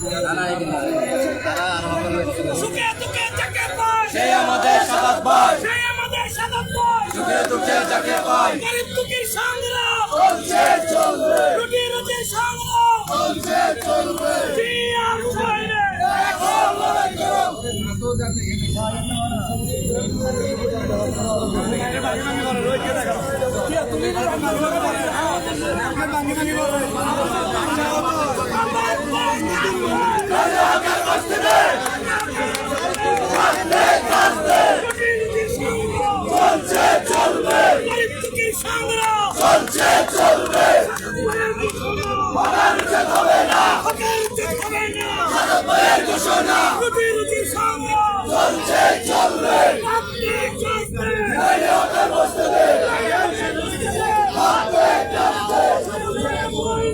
সে আমাদের সাদাত ভাই সে আমাদের সাদত পায়। সুখে দুঃখে যাকে পাই গরিব দুঃখীর সংগ্রাম। চলছে চলবে। রুটি রুটি সংগ্রাম। চলছে চলবে। কি আর উপায় নেই এখন লড়াই করো রুটি রুটি সংগ্রাম চলছে চলবে গরিব দুঃখীর সংগ্রাম চলছে চলবে হকার উচিত হবে না বইয়ের ঘোষণা রুটি রুটি সংগ্রাম চলছে চলবে কাঁপতে কাঁপতে নইলে ওটা বসতে দে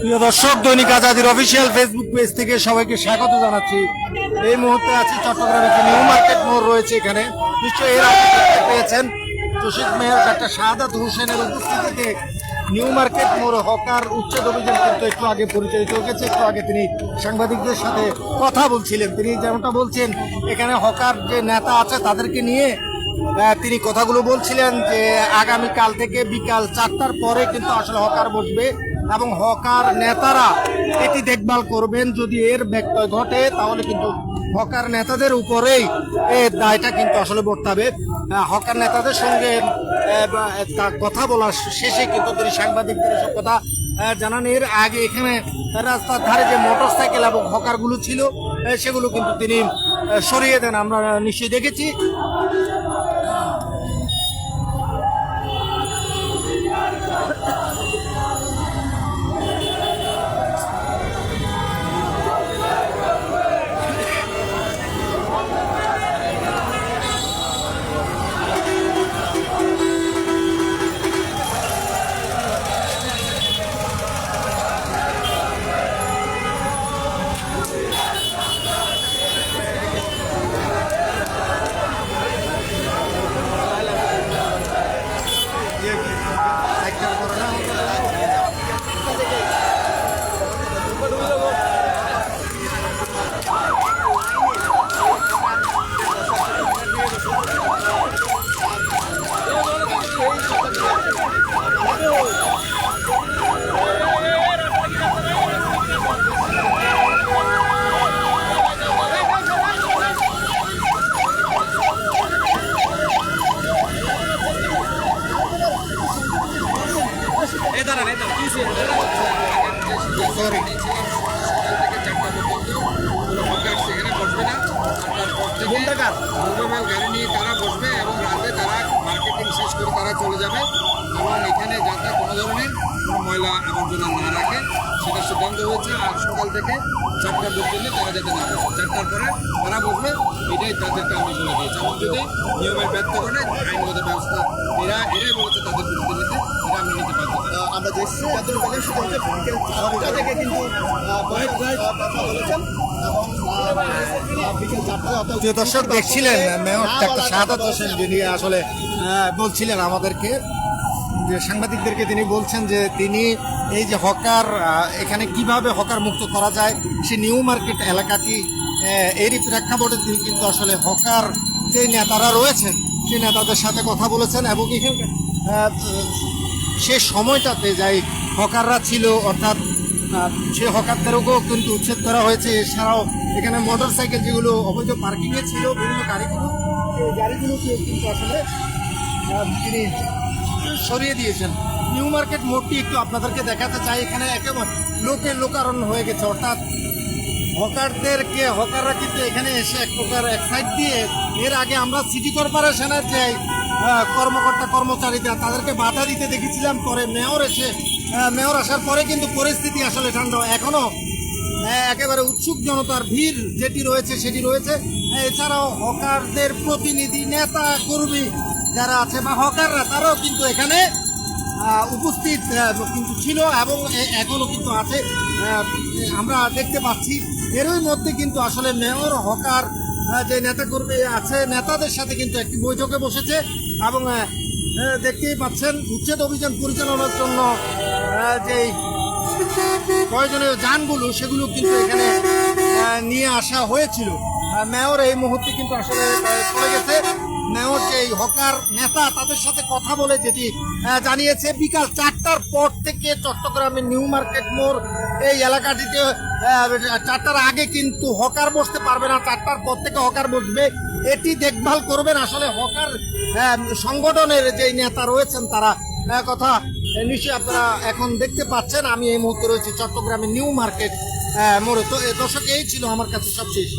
প্রিয় দর্শক, দৈনিক আজাদির অফিসিয়াল ফেসবুক পেজ থেকে সবাইকে স্বাগত জানাচ্ছি। এই মুহূর্তে আছি চট্টগ্রামে যে নিউ মার্কেট মোড় রয়েছে এখানে। নিশ্চয়ই এর আগে পেয়েছেন। চশিক মেয়র ডাক্তার শাহাদাত হোসেনের উপস্থিতিতে নিউ মার্কেট মোড় হকার উচ্ছেদ অভিযান কিন্তু একটু আগে পরিচালিত হয়েছে। একটু আগে তিনি সাংবাদিকদের সাথে কথা বলছিলেন। তিনি যেমনটা বলছেন, এখানে হকার যে নেতা আছে তাদেরকে নিয়ে তিনি কথাগুলো বলছিলেন যে আগামী কাল থেকে বিকাল চারটার পরে কিন্তু আসলে হকার বসবে এবং হকার নেতারা এটি দেখভাল করবেন। যদি এর ব্যত্যয় ঘটে, তাহলে কিন্তু হকার নেতাদের উপরেই এর দায়টা কিন্তু আসলে বর্তাবে। হকার নেতাদের সঙ্গে কথা বলার শেষে কিন্তু তিনি সাংবাদিকদের এসব কথা জানান এর আগে এখানে রাস্তার ধারে যে মোটর সাইকেল এবং হকারগুলো ছিল সেগুলো কিন্তু তিনি সরিয়ে দেন। আমরা নিশ্চয়ই দেখেছি। সরি তারা বসবে এবং রাতে তারা মার্কেটিং শেষ চলে যাবে এবং এখানে যাতে কোনো ধরনের কোনো ময়লা আবর্জনা না রাখে সেটা সিদ্ধান্ত হয়েছে থেকে চারটা পর্যন্ত তারা যাতে না বসে চারটার পরে তারা বসবে এটাই তাদেরকে আমি বলে দিয়েছি নিয়মের ব্যর্থ করে? আইনগত ব্যবস্থা এরা এরাই বলেছে তাদের বিরুদ্ধে নিতে এটা আমি নিতে পারব না। আমরা দেখছি যাদের উপরে সেটা হচ্ছে ছটা থেকে কিন্তু কথা বলেছেন। প্রিয় দর্শক দেখছিলেন মেয়র ডাক্তার শাহাদাত হোসেন যিনি আসলে বলছিলেন আমাদেরকে যে সাংবাদিকদেরকে তিনি বলছেন যে তিনি এই যে হকার এখানে কীভাবে হকার মুক্ত করা যায় সে নিউ মার্কেট এলাকাটি এরই প্রেক্ষাপটে তিনি কিন্তু আসলে হকার যে নেতারা রয়েছেন সেই নেতাদের সাথে কথা বলেছেন এবং এখানকার সে সময়টাতে যাই হকাররা ছিল, অর্থাৎ সে হকারদেরকেও কিন্তু উচ্ছেদ করা হয়েছে। এছাড়াও এখানে মোটর সাইকেল যেগুলো, অবৈধ পার্কিংয়ে ছিল, বিভিন্ন গাড়িগুলো সেই গাড়িগুলোকে কিন্তু আসলে তিনি সরিয়ে দিয়েছেন। নিউ মার্কেট মোড়টি একটু আপনাদেরকে দেখাতে চাই। এখানে একেবারে লোকে লোকারণ্য হয়ে গেছে, অর্থাৎ হকারদেরকে, হকাররা কিন্তু এখানে এসে এক প্রকার এক সাইড দিয়ে, এর আগে আমরা সিটি কর্পোরেশনের যে কর্মকর্তা কর্মচারীরা তাদেরকে বাধা দিতে দেখেছিলাম পরে মেয়র এসে মেয়র আসার পরে কিন্তু পরিস্থিতি আসলে ঠান্ডা। এখনও আহ, একেবারে উৎসুক জনতার ভিড় যেটি রয়েছে সেটি রয়েছে। এছাড়াও হকারদের প্রতিনিধি নেতা কর্মী যারা আছে বা হকাররা তারাও কিন্তু এখানে উপস্থিত কিন্তু ছিল এবং এখনও কিন্তু আছে। আমরা দেখতে পাচ্ছি। এরই মধ্যে কিন্তু আসলে মেয়র হকার যে নেতা কর্মী আছে, নেতাদের সাথে কিন্তু একটি বৈঠকে বসেছে এবং দেখতেই পাচ্ছেন উচ্ছেদ অভিযান পরিচালনার জন্য যেই প্রয়োজনীয় যানগুলো, সেগুলো কিন্তু এখানে নিয়ে আসা হয়েছিল। মেয়র এই মুহূর্তে কিন্তু আসলে চলে গেছে। মেয়র যে হকার নেতা, তাদের সাথে কথা বলে যেটি জানিয়েছে বিকাল চারটার পর থেকে চট্টগ্রামের নিউ মার্কেট মোড়, এই এলাকাটিতে চারটার আগে কিন্তু হকার বসতে পারবে না, চারটার পর থেকে হকার বসবে। এটি দেখভাল করবেন আসলে হকার সংগঠনের যে নেতা রয়েছেন তারা। কথা নিশ্চয়ই আপনারা এখন দেখতে পাচ্ছেন, আমি এই মুহূর্তে রয়েছি চট্টগ্রামের নিউ মার্কেট মোড়ে। তো দর্শক, এই ছিল আমার কাছে সবশেষ।